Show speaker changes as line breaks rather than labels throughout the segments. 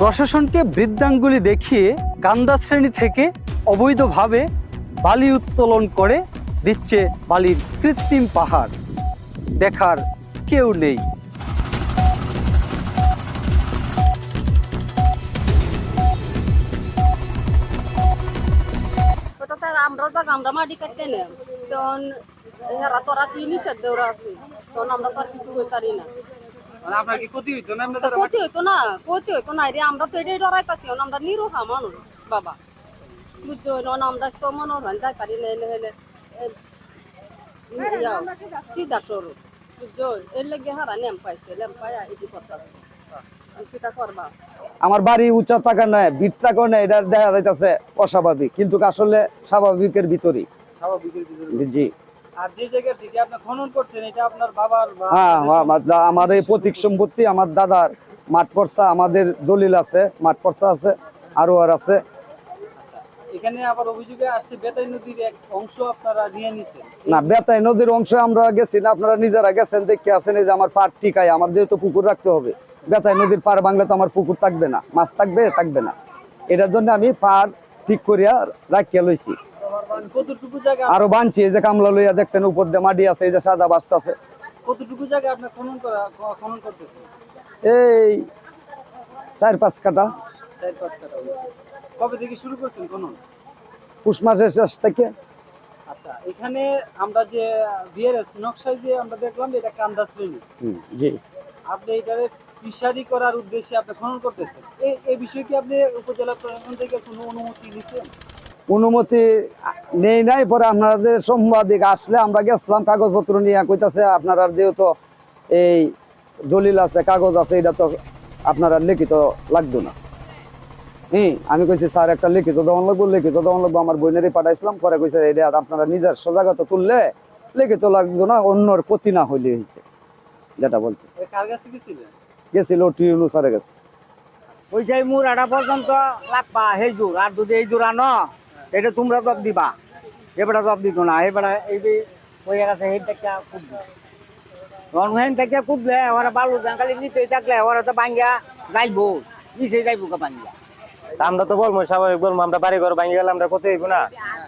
প্রশাসনকে বৃদ্ধাঙ্গুলি দেখিয়ে কান্দা শ্রেণি থেকে অবৈধভাবে বালি উত্তোলন করে দিচ্ছে বালির কৃত্রিম পাহাড়। দেখার কেউ নেই।
আমরা তো আমরা মাটি কাটতে নেই। তখন তোরা নিষেধ দেওয়া আছে। তখন আমরা তো আর কিছু পারি না।
ক্ষতি হইতো না?
ক্ষতি হইতো না ক্ষতি হইতো না রে। আমরা তো এটাই ডরাই আমরা নিরোহা মানুষ বাবা। বুঝছ নন আমরা তো মনে হয় যাই পারি না এলে হেলে সিধা সরু বুঝছ এর লেগে হারা নেম পাইছে নেম পাইয়া এটি করতেছে।
আমার বাড়ি উচ্চ থাকা নাই বিট থাকা নাই এটা দেখা যাইতেছে অস্বাভাবিক। কিন্তু আসলে স্বাভাবিকের ভিতরই।
স্বাভাবিকের ভিতরে
জি। হ্যাঁ আমার এই প্রতীক সম্পত্তি আমার দাদার মাঠ পর্সা আমাদের দলিল আছে মাঠ পর্সা আছে আরও আর আছে।
এখানে আবার অভিযোগে আসছে বেতাই নদীর এক অংশ আপনারা নিয়ে নিচ্ছেন
না বেতাই নদীর অংশে আমরা গেছি না আপনারা নিজেরা গেছেন দেখে আছেন এই যে আমার পাট টিকায় আমার যেহেতু পুকুর রাখতে হবে। বেতাই নদীর পার বাংলা তো আমার পুকুর থাকবে না মাছ থাকবে থাকবে না। এটার জন্য আমি পার ঠিক করিয়া রাখিয়া লইছি। আরও বানছি এই যে কামলা লইয়া দেখছেন উপর দিয়ে মাটি আছে এই যে সাদা বাস্তা আছে
কতটুকু জায়গা আপনি খনন করা খনন করতেছেন?
এই চার পাঁচ কাটা
চার পাঁচ কাঠা কবে থেকে শুরু করছেন খনন?
পুষ মাসের শেষ থেকে।
আচ্ছা এখানে আমরা যে বিএরএস নকশায় যে আমরা দেখলাম এটা কান্দা শ্রেণি।
জি।
আপনি এটারে ফিশারি করার উদ্দেশ্যে আপনি খনন করতেছেন। এই এই বিষয়ে কি আপনি উপজেলা প্রশাসন থেকে কোনো অনুমতি নিচ্ছেন
অনুমতি নেই নাই পরে আপনাদের সাংবাদিক আসলে আমরা গেছিলাম কাগজপত্র নিয়ে কইতাছে আপনারা যেহেতু এই দলিল আছে কাগজ আছে এটা তো আপনারা লিখিত লাগতো না। হ্যাঁ আমি কইছি স্যার একটা লিখিত দেওয়ান লাগবো লিখিত দেওয়ান লাগবো আমার বোনেরই পাঠাইছিলাম পরে কইছে এটা আপনারা নিজের সজাগত তুললে লিখিত লাগতো না অন্যর ক্ষতি না হইলে হয়েছে যেটা বলছে। গেছিল? টিউলু স্যারের কাছে।
ওই যে মুরাটা পর্যন্ত লাগবা সেই জোর আর যদি এই জোর আনো এটা তোমরা জব দিবা। এবারে জব দিত না এবারে এই যে হয়ে গেছে সেই থেকে কুদবে রনহেন থেকে কুদলে ওরা বালু জাঙ্গালি নিতে থাকলে, ওরা তো বাঙ্গিয়া যাইবো নিচে যাইবো কা বাঙ্গিয়া
আমরা তো বলব, স্বাভাবিক বলব, আমরা বাড়ি ঘর ভাঙে গেলে আমরা কোথায় না।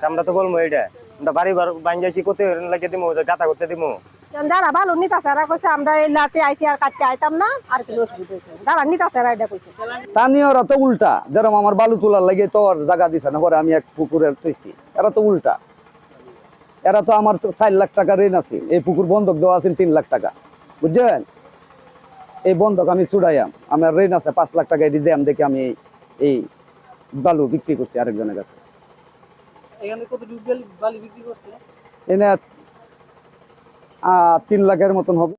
আমরা তো বলব এটা আমরা বাড়ি ঘর ভাঙে কি কোথায় লাগে দিমু গাতা করতে দিমু।
যারা ভালো নিতাছে এরা কইছে আমরা এই লাতে আইছি আর কাটতে আইতাম না আর কি অসুবিধা হয়েছে যারা নিতাছে এরা এটা কইছে।
স্থানীয়রা তো উল্টা যেরকম আমার বালু তোলার লাগে তোর জায়গা দিছে না পরে আমি এক পুকুরে তুইছি এরা তো উল্টা। এরা তো আমার চার লাখ টাকা ঋণ আছে এই পুকুর বন্ধক দেওয়া আছে তিন লাখ টাকা। বুঝছেন? এই বন্ধক আমি ছুড়াইয়াম আমার ঋণ আছে পাঁচ লাখ টাকা এটি দেয়াম দেখে আমি এই- এই বালু বিক্রি করছি আরেকজনের কাছে।
এখানে কতটুকু বালি- বালি বিক্রি করছে?
এনে তিন লাখের মতন হবে।